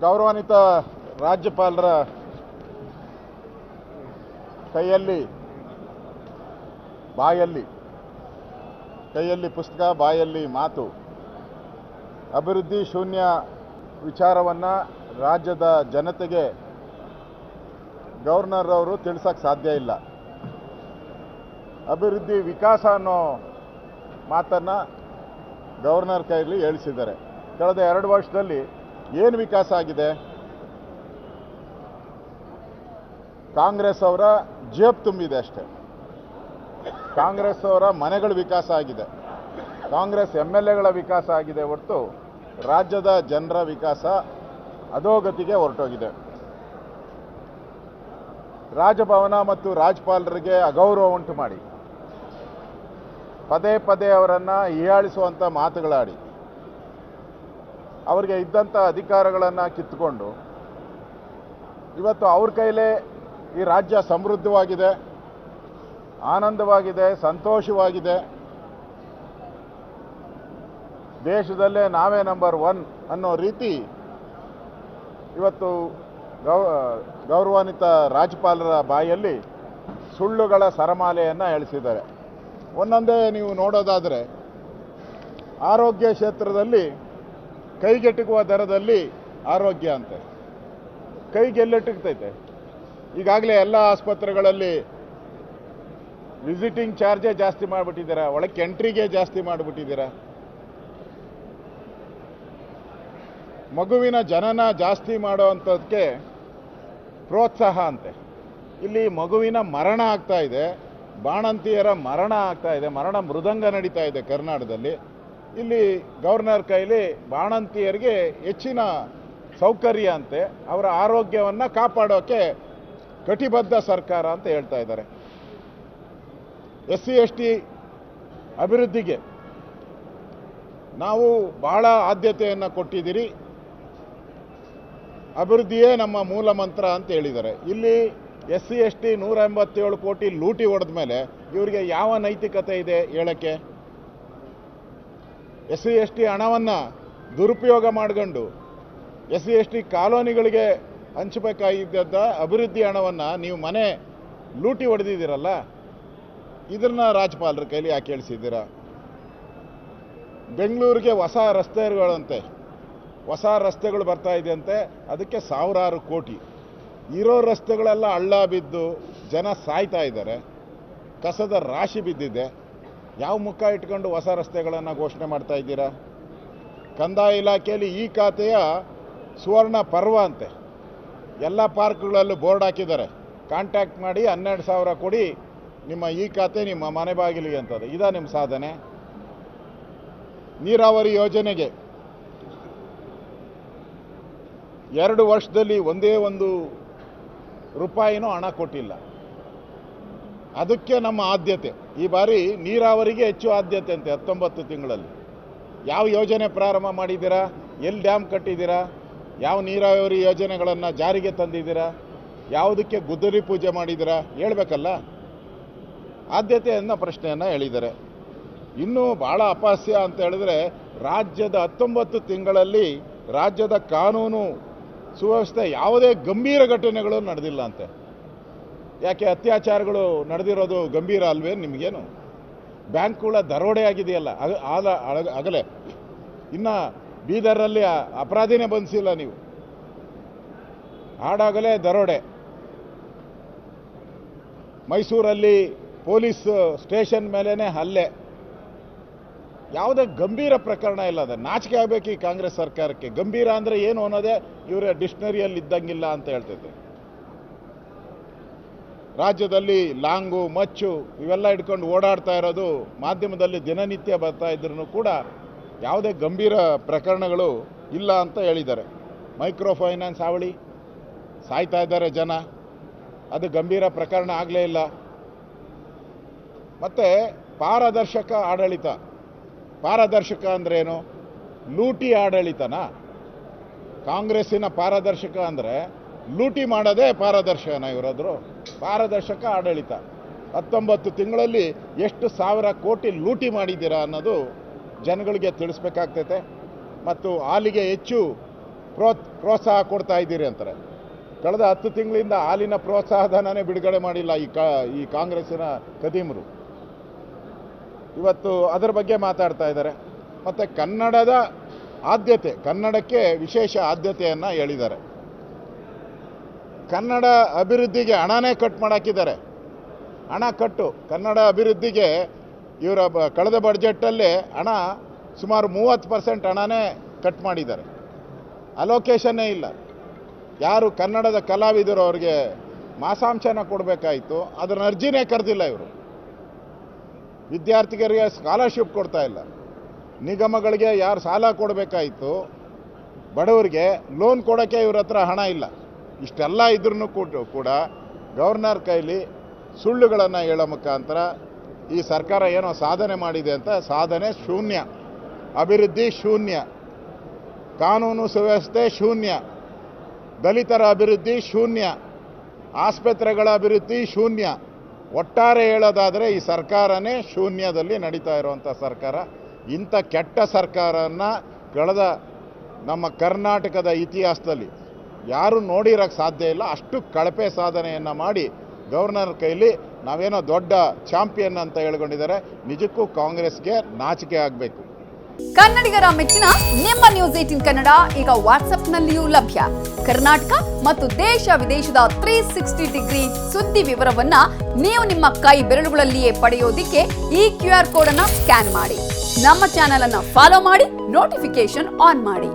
ಗೌರವಾನ್ವಿತ ರಾಜ್ಯಪಾಲರ ಕೈಯಲ್ಲಿ, ಬಾಯಲ್ಲಿ, ಕೈಯಲ್ಲಿ ಪುಸ್ತಕ, ಬಾಯಲ್ಲಿ ಮಾತು. ಅಭಿವೃದ್ಧಿ ಶೂನ್ಯ ವಿಚಾರವನ್ನು ರಾಜ್ಯದ ಜನತೆಗೆ ಗವರ್ನರ್ ಅವರು ತಿಳಿಸೋಕ್ಕೆ ಸಾಧ್ಯ ಇಲ್ಲ. ಅಭಿವೃದ್ಧಿ ವಿಕಾಸ ಅನ್ನೋ ಮಾತನ್ನು ಗವರ್ನರ್ ಕೈಯಲ್ಲಿ ಹೇಳಿಸಿದ್ದಾರೆ. ಕಳೆದ ಎರಡು ವರ್ಷದಲ್ಲಿ ಏನು ವಿಕಾಸ ಆಗಿದೆ? ಕಾಂಗ್ರೆಸ್ ಅವರ ಜೇಬ್ ತುಂಬಿದೆ ಅಷ್ಟೇ. ಕಾಂಗ್ರೆಸ್ ಅವರ ಮನೆಗಳ ವಿಕಾಸ ಆಗಿದೆ. ಕಾಂಗ್ರೆಸ್ ಎಂ ಎಲ್ ಎಗಳ ವಿಕಾಸ ಆಗಿದೆ ಹೊರತು ರಾಜ್ಯದ ಜನರ ವಿಕಾಸ ಅಧೋಗತಿಗೆ ಹೊರಟೋಗಿದೆ. ರಾಜಭವನ ಮತ್ತು ರಾಜ್ಯಪಾಲರಿಗೆ ಅಗೌರವ ಉಂಟು ಮಾಡಿ. ಪದೇ ಪದೇ ಅವರನ್ನು ಹೀಯಾಳಿಸುವಂಥ ಮಾತುಗಳಾಡಿ. ಅವರಿಗೆ ಇದ್ದಂಥ ಅಧಿಕಾರಗಳನ್ನು ಕಿತ್ತುಕೊಂಡು ಇವತ್ತು ಅವ್ರ ಕೈಲೇ ಈ ರಾಜ್ಯ ಸಮೃದ್ಧವಾಗಿದೆ, ಆನಂದವಾಗಿದೆ, ಸಂತೋಷವಾಗಿದೆ. ದೇಶದಲ್ಲೇ ನಾವೇ ನಂಬರ್ ಒನ್ ಅನ್ನೋ ರೀತಿ ಇವತ್ತು ಗೌ, ಗೌರವಾನ್ವಿತ ರಾಜ್ಯಪಾಲರ ಬಾಯಲ್ಲಿ ಸುಳ್ಳುಗಳ ಸರಮಾಲೆಯನ್ನು ಎಳಿಸಿದ್ದಾರೆ. ಒಂದೊಂದೇ ನೀವು ನೋಡೋದಾದರೆ, ಆರೋಗ್ಯ ಕ್ಷೇತ್ರದಲ್ಲಿ ಕೈಗೆಟುಕುವ ದರದಲ್ಲಿ ಆರೋಗ್ಯ ಅಂತೆ. ಕೈಗೆಲ್ಲೆಟುಕ್ತೈತೆ ಈಗಾಗಲೇ ಎಲ್ಲ ಆಸ್ಪತ್ರೆಗಳಲ್ಲಿ ವಿಸಿಟಿಂಗ್ ಚಾರ್ಜೇ ಜಾಸ್ತಿ ಮಾಡಿಬಿಟ್ಟಿದ್ದೀರಾ? ಒಳಕ್ಕೆ ಎಂಟ್ರಿಗೆ ಜಾಸ್ತಿ ಮಾಡಿಬಿಟ್ಟಿದ್ದೀರಾ? ಮಗುವಿನ ಜನನ ಜಾಸ್ತಿ ಮಾಡೋವಂಥದ್ದಕ್ಕೆ ಪ್ರೋತ್ಸಾಹ ಅಂತೆ. ಇಲ್ಲಿ ಮಗುವಿನ ಮರಣ ಆಗ್ತಾ ಇದೆ. ಬಾಣಂತಿಯರ ಮರಣ ಆಗ್ತಾ ಇದೆ. ಮರಣ ಮೃದಂಗ ನಡೀತಾ ಇದೆ ಕರ್ನಾಟಕದಲ್ಲಿ. ಇಲ್ಲಿ ಗವರ್ನರ್ ಕೈಲಿ ಬಾಣಂತಿಯರಿಗೆ ಹೆಚ್ಚಿನ ಸೌಕರ್ಯ ಅಂತೆ. ಅವರ ಆರೋಗ್ಯವನ್ನು ಕಾಪಾಡೋಕ್ಕೆ ಕಟಿಬದ್ಧ ಸರ್ಕಾರ ಅಂತ ಹೇಳ್ತಾ ಇದ್ದಾರೆ. ಎಸ್ ಸಿ ಎಸ್ ಟಿ ಅಭಿವೃದ್ಧಿಗೆ ನಾವು ಬಹಳ ಆದ್ಯತೆಯನ್ನು ಕೊಟ್ಟಿದ್ದೀರಿ. ಅಭಿವೃದ್ಧಿಯೇ ನಮ್ಮ ಮೂಲ ಮಂತ್ರ ಅಂತ ಹೇಳಿದ್ದಾರೆ. ಇಲ್ಲಿ ಎಸ್ ಸಿ ಎಸ್ ಟಿ ನೂರ ಎಂಬತ್ತೇಳು ಕೋಟಿ ಲೂಟಿ ಹೊಡೆದ ಮೇಲೆ ಇವರಿಗೆ ಯಾವ ನೈತಿಕತೆ ಇದೆ ಹೇಳಕ್ಕೆ? ಎಸ್ ಸಿ ಎಸ್ ಟಿ ಹಣವನ್ನು ದುರುಪಯೋಗ ಮಾಡ್ಕೊಂಡು ಎಸ್ ಸಿ ಎಸ್ ಟಿ ಕಾಲೋನಿಗಳಿಗೆ ಹಂಚಬೇಕಾಗಿದ್ದ ಅಭಿವೃದ್ಧಿ ಹಣವನ್ನು ನೀವು ಮನೆ ಲೂಟಿ ಹೊಡೆದಿದ್ದೀರಲ್ಲ ಇದನ್ನ ರಾಜ್ಯಪಾಲರ ಕೈಲಿ ಯಾಕೆ ಕೇಳಿಸಿದ್ದೀರ? ಬೆಂಗಳೂರಿಗೆ ಹೊಸ ರಸ್ತೆಗಳಂತೆ, ಹೊಸ ರಸ್ತೆಗಳು ಬರ್ತಾ ಇದೆಯಂತೆ, ಅದಕ್ಕೆ ಸಾವಿರಾರು ಕೋಟಿ. ಇರೋ ರಸ್ತೆಗಳೆಲ್ಲ ಹಳ್ಳ ಬಿದ್ದು ಜನ ಸಾಯ್ತಾ ಇದ್ದಾರೆ, ಕಸದ ರಾಶಿ ಬಿದ್ದಿದೆ. ಯಾವ ಮುಖ ಇಟ್ಕೊಂಡು ಹೊಸ ರಸ್ತೆಗಳನ್ನು ಘೋಷಣೆ ಮಾಡ್ತಾ ಇದ್ದೀರಾ? ಕಂದಾಯ ಇಲಾಖೆಯಲ್ಲಿ ಈ ಖಾತೆಯ ಸುವರ್ಣ ಪರ್ವ ಅಂತೆ. ಎಲ್ಲ ಪಾರ್ಕ್ಗಳಲ್ಲೂ ಬೋರ್ಡ್ ಹಾಕಿದ್ದಾರೆ. ಕಾಂಟ್ಯಾಕ್ಟ್ ಮಾಡಿ ಹನ್ನೆರಡು ಸಾವಿರ ಕೊಡಿ. ನಿಮ್ಮ ಈ ಖಾತೆ ನಿಮ್ಮ ಮನೆ ಬಾಗಿಲಿಗೆ ಅಂತದ್ದು ಇದಾ ನಿಮ್ಮ ಸಾಧನೆ? ನೀರಾವರಿ ಯೋಜನೆಗೆ ಎರಡು ವರ್ಷದಲ್ಲಿ ಒಂದೇ ಒಂದು ರೂಪಾಯಿನೂ ಹಣ ಕೊಟ್ಟಿಲ್ಲ. ಅದಕ್ಕೆ ನಮ್ಮ ಆದ್ಯತೆ. ಈ ಬಾರಿ ನೀರಾವರಿಗೆ ಹೆಚ್ಚು ಆದ್ಯತೆ ಅಂತೆ, ಹತ್ತೊಂಬತ್ತು ತಿಂಗಳಲ್ಲಿ. ಯಾವ ಯೋಜನೆ ಪ್ರಾರಂಭ ಮಾಡಿದ್ದೀರಾ? ಎಲ್ಲಿ ಡ್ಯಾಮ್ ಕಟ್ಟಿದ್ದೀರಾ? ಯಾವ ನೀರಾವರಿ ಯೋಜನೆಗಳನ್ನು ಜಾರಿಗೆ ತಂದಿದ್ದೀರಾ? ಯಾವುದಕ್ಕೆ ಗುದ್ದರಿ ಪೂಜೆ ಮಾಡಿದ್ದೀರಾ? ಹೇಳಬೇಕಲ್ಲ? ಆದ್ಯತೆ ಅನ್ನೋ ಪ್ರಶ್ನೆಯನ್ನು ಹೇಳಿದ್ದಾರೆ. ಇನ್ನೂ ಭಾಳ ಅಪಹಾಸ್ಯ ಅಂತ ಹೇಳಿದ್ರೆ, ರಾಜ್ಯದ ಹತ್ತೊಂಬತ್ತು ತಿಂಗಳಲ್ಲಿ ರಾಜ್ಯದ ಕಾನೂನು ಸುವ್ಯವಸ್ಥೆ ಯಾವುದೇ ಗಂಭೀರ ಘಟನೆಗಳು ನಡೆದಿಲ್ಲ ಅಂತೆ. ಯಾಕೆ ಅತ್ಯಾಚಾರಗಳು ನಡೆದಿರೋದು ಗಂಭೀರ ಅಲ್ವೇ ನಿಮಗೇನು? ಬ್ಯಾಂಕ್ಗಳ ದರೋಡೆ ಆಗಿದೆಯಲ್ಲ, ಅಗ, ಆದ ಆಗಲೇ ಇನ್ನು ಬೀದರಲ್ಲಿ ಅಪರಾಧಿನೇ ಬಂಧಿಸಿಲ್ಲ ನೀವು. ಹಾಡಾಗಲೇ ದರೋಡೆ. ಮೈಸೂರಲ್ಲಿ ಪೊಲೀಸ್ ಸ್ಟೇಷನ್ ಮೇಲೇ ಹಲ್ಲೆ. ಯಾವುದೇ ಗಂಭೀರ ಪ್ರಕರಣ ಇಲ್ಲ ಅದ. ನಾಚಿಕೆ ಆಗಬೇಕು ಈ ಕಾಂಗ್ರೆಸ್ ಸರ್ಕಾರಕ್ಕೆ. ಗಂಭೀರ ಅಂದರೆ ಏನು ಅನ್ನೋದೇ ಇವರ ಡಿಕ್ಷನರಿಯಲ್ಲಿ ಇದ್ದಂಗಿಲ್ಲ ಅಂತ ಹೇಳ್ತೈತೆ ರಾಜ್ಯದಲ್ಲಿ ಲಾಂಗು, ಮಚ್ಚು ಇವೆಲ್ಲ ಇಟ್ಕೊಂಡು ಓಡಾಡ್ತಾ ಇರೋದು ಮಾಧ್ಯಮದಲ್ಲಿ ದಿನನಿತ್ಯ ಬರ್ತಾ ಇದ್ರೂ ಕೂಡ ಯಾವುದೇ ಗಂಭೀರ ಪ್ರಕರಣಗಳು ಇಲ್ಲ ಅಂತ ಹೇಳಿದ್ದಾರೆ. ಮೈಕ್ರೋ ಫೈನಾನ್ಸ್ ಹಾವಳಿ, ಸಾಯ್ತಾ ಇದ್ದಾರೆ ಜನ. ಅದು ಗಂಭೀರ ಪ್ರಕರಣ ಆಗಲೇ ಇಲ್ಲ. ಮತ್ತು ಪಾರದರ್ಶಕ ಆಡಳಿತ. ಪಾರದರ್ಶಕ ಅಂದ್ರೇನು? ಲೂಟಿ ಆಡಳಿತನಾ? ಕಾಂಗ್ರೆಸ್ಸಿನ ಪಾರದರ್ಶಕ ಅಂದರೆ ಲೂಟಿ ಮಾಡೋದೇ ಪಾರದರ್ಶಕನ ಇವರಾದ್ರು ಪಾರದರ್ಶಕ ಆಡಳಿತ. ಹತ್ತೊಂಬತ್ತು ತಿಂಗಳಲ್ಲಿ ಎಷ್ಟು ಸಾವಿರ ಕೋಟಿ ಲೂಟಿ ಮಾಡಿದ್ದೀರಾ ಅನ್ನೋದು ಜನಗಳಿಗೆ ತಿಳಿಸ್ಬೇಕಾಗ್ತೈತೆ. ಮತ್ತು ಹಾಲಿಗೆ ಹೆಚ್ಚು ಪ್ರೋ, ಪ್ರೋತ್ಸಾಹ ಕೊಡ್ತಾ ಇದ್ದೀರಿ ಅಂತಾರೆ. ಕಳೆದ ಹತ್ತು ತಿಂಗಳಿಂದ ಹಾಲಿನ ಪ್ರೋತ್ಸಾಹಧನನೇ ಬಿಡುಗಡೆ ಮಾಡಿಲ್ಲ ಈ ಕಾ, ಈ ಕಾಂಗ್ರೆಸ್ಸಿನ ಕದೀಮರು ಇವತ್ತು ಅದರ ಬಗ್ಗೆ ಮಾತಾಡ್ತಾ ಇದ್ದಾರೆ. ಮತ್ತು ಕನ್ನಡದ ಆದ್ಯತೆ, ಕನ್ನಡಕ್ಕೆ ವಿಶೇಷ ಆದ್ಯತೆಯನ್ನು ಹೇಳಿದ್ದಾರೆ. ಕನ್ನಡ ಅಭಿವೃದ್ಧಿಗೆ ಹಣನೇ ಕಟ್ ಮಾಡಾಕಿದ್ದಾರೆ. ಹಣ ಕಟ್ಟು. ಕನ್ನಡ ಅಭಿವೃದ್ಧಿಗೆ ಇವರ ಕಳೆದ ಬಡ್ಜೆಟ್ಟಲ್ಲಿ ಹಣ ಸುಮಾರು ಮೂವತ್ತು ಪರ್ಸೆಂಟ್ ಹಣನೇ ಕಟ್ ಮಾಡಿದ್ದಾರೆ. ಅಲೋಕೇಶನ್ನೇ ಇಲ್ಲ. ಯಾರು ಕನ್ನಡದ ಕಲಾವಿದರು ಅವ್ರಿಗೆ ಮಾಸಾಂಶನ ಕೊಡಬೇಕಾಯಿತು. ಅದರ ಅರ್ಜಿನೇ ಕರೆದಿಲ್ಲ ಇವರು. ವಿದ್ಯಾರ್ಥಿಗಳಿಗೆ ಸ್ಕಾಲರ್ಶಿಪ್ ಕೊಡ್ತಾ ಇಲ್ಲ. ನಿಗಮಗಳಿಗೆ ಯಾರು ಸಾಲ ಕೊಡಬೇಕಾಯಿತು. ಬಡವರಿಗೆ ಲೋನ್ ಕೊಡೋಕ್ಕೆ ಇವ್ರ ಹತ್ರ ಹಣ ಇಲ್ಲ. ಇಷ್ಟೆಲ್ಲ ಇದ್ರೂ ಕೂಡ ಕೂಡ ಗವರ್ನರ್ ಕೈಲಿ ಸುಳ್ಳುಗಳನ್ನು ಹೇಳೋ ಮುಖಾಂತರ ಈ ಸರ್ಕಾರ ಏನೋ ಸಾಧನೆ ಮಾಡಿದೆ ಅಂತ ಸಾಧನೆ ಶೂನ್ಯ, ಅಭಿವೃದ್ಧಿ ಶೂನ್ಯ, ಕಾನೂನು ಸುವ್ಯವಸ್ಥೆ ಶೂನ್ಯ, ದಲಿತರ ಅಭಿವೃದ್ಧಿ ಶೂನ್ಯ, ಆಸ್ಪತ್ರೆಗಳ ಅಭಿವೃದ್ಧಿ ಶೂನ್ಯ, ಒಟ್ಟಾರೆ ಹೇಳೋದಾದರೆ ಈ ಸರ್ಕಾರನೇ ಶೂನ್ಯದಲ್ಲಿ ನಡೀತಾ ಇರುವಂಥ ಸರ್ಕಾರ. ಇಂಥ ಕೆಟ್ಟ ಸರ್ಕಾರನ ಕಳೆದ ನಮ್ಮ ಕರ್ನಾಟಕದ ಇತಿಹಾಸದಲ್ಲಿ ಯಾರು ನೋಡಿರೋಕ್ಕೆ ಸಾಧ್ಯ ಇಲ್ಲ. ಅಷ್ಟು ಕಳಪೆ ಸಾಧನೆಯನ್ನು ಮಾಡಿ ಗವರ್ನರ್ ಕೈಲಿ ನಾವೇನೋ ದೊಡ್ಡ ಚಾಂಪಿಯನ್ ಅಂತ ಹೇಳ್ಕೊಂಡಿದ್ದಾರೆ. ನಿಜಕ್ಕೂ ಕಾಂಗ್ರೆಸ್ಗೆ ನಾಚಿಕೆ ಆಗಬೇಕು. ಕನ್ನಡಿಗರ ಮೆಚ್ಚಿನ ನಿಮ್ಮ ನ್ಯೂಸ್ ಏಟಿನ್ ಕನ್ನಡ ಈಗ ವಾಟ್ಸ್ಆಪ್ನಲ್ಲಿಯೂ ಲಭ್ಯ. ಕರ್ನಾಟಕ ಮತ್ತು ದೇಶ ವಿದೇಶದ ತ್ರೀ ಸಿಕ್ಸ್ಟಿ ಡಿಗ್ರಿ ಸುದ್ದಿ ವಿವರವನ್ನ ನೀವು ನಿಮ್ಮ ಕೈ ಬೆರಳುಗಳಲ್ಲಿಯೇ ಪಡೆಯೋದಿಕ್ಕೆ ಈ ಕ್ಯೂ ಆರ್ ಕೋಡ್ ಅನ್ನ ಸ್ಕ್ಯಾನ್ ಮಾಡಿ. ನಮ್ಮ ಚಾನೆಲ್ ಅನ್ನ ಫಾಲೋ ಮಾಡಿ ನೋಟಿಫಿಕೇಶನ್ ಆನ್ ಮಾಡಿ.